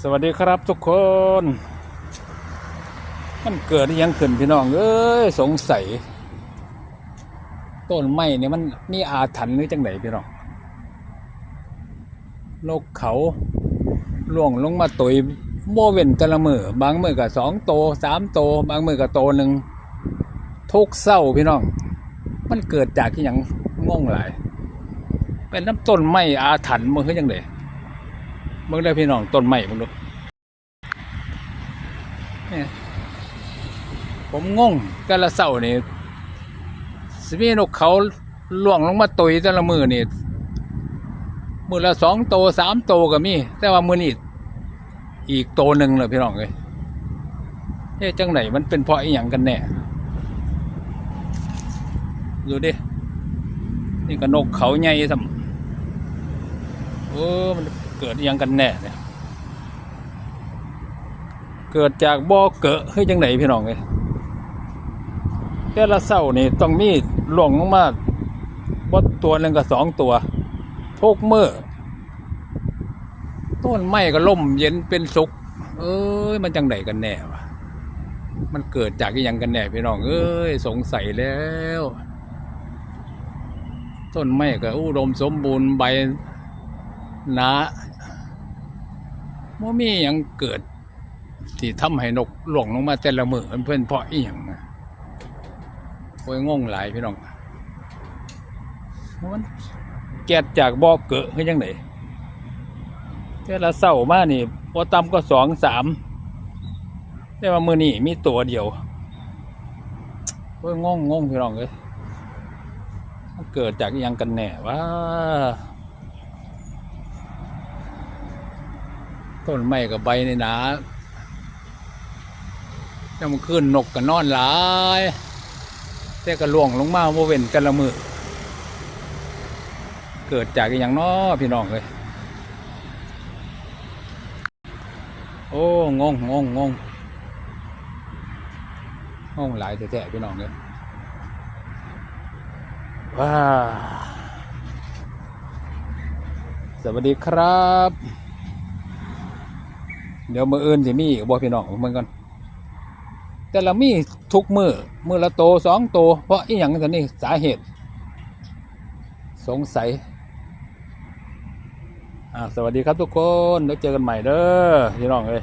สวัสดีครับทุกคน มันเกิดยังขึ้นพี่น้อง เอ้ย สงสัย ต้นไม้เนี่ยมันมีอาถรรพ์หรือจังไหนพี่น้องนกเขาล่วงลงมาตุยโมเว้นแต่ละมือบางมือก็สองโตสามโต บางมือก็โตหนึ่งทุกเศร้าพี่น้อง มันเกิดจากที่ยังงงหลาย เป็นน้ำต้นไม้อาถรรพ์มันคือจังไดเบิ่งได้พี่น้องต้นไม้เบิ่งดูผมงงแต่ละเศร้านี่สิมีนกเขาล่วงลงมาตุยแต่ละมือนี่มือละสองโตสามโตก็มี แต่ว่ามือนี่อีกโตหนึ่งเลยพี่น้องเลยเอ๊ะจังไหนมันเป็นเพราะอีหยังกันแน่ดูดินี่ก็นกเขาใหญ่สัม ออมันเกิดยังกันแน่เนี่ยเกิดจากบ่อเกิดเฮ้ยจังไหนพี่น้องเลยแต่ละเศร้านี่ต้องมีหลงลงมาบ่ตัวหนึ่งกับสองตัวทุกมือต้นไม้ก็ล่มเย็นเป็นสุขเอ้ยมันจังไหนกันแน่วะมันเกิดจากยังกันแน่พี่น้องเอ้ยสงสัยแล้ว ต้นไม้ก็อุดมสมบูรณ์ใบ หนาว่ามีอย่างเกิด ที่ทำให้นกหลวงลงมาแต่ละมือเพื่อนเพราะอีหยังโอ้ยงงหลายพี่น้องมันแกดจากบ่อเกิดคือยังไงแต่ละเศร้ามานี่พอต่ำก็สองสามแต่ว่ามือนี่มีตัวเดียวโอ้ยงงงงพี่น้องเลยมันเกิดจากยังกันแน่ว่า ต้นไม้กับใบในหนายังมันขึ้นนกกันนอนหลาย แต่ก็ล่วงลงมาโมเว้นกันละมือ เกิดจากอย่างน้อพี่น้องเลยโอ้งงงงงงงงหลายแท้ๆพี่น้องเลยว้าสวัสดีครับ เดี๋ยวมืออื่นสิมีอีกบ่พี่น้องเมืองกันแต่ละมีทุกมือมือละโตสองโต เพราะอีหยังแต่นี่สาเหตุ สงสัยอ่าสวัสดีครับทุกคนเดี๋ยวเจอกันใหม่เด้อพี่น้องเอ้ย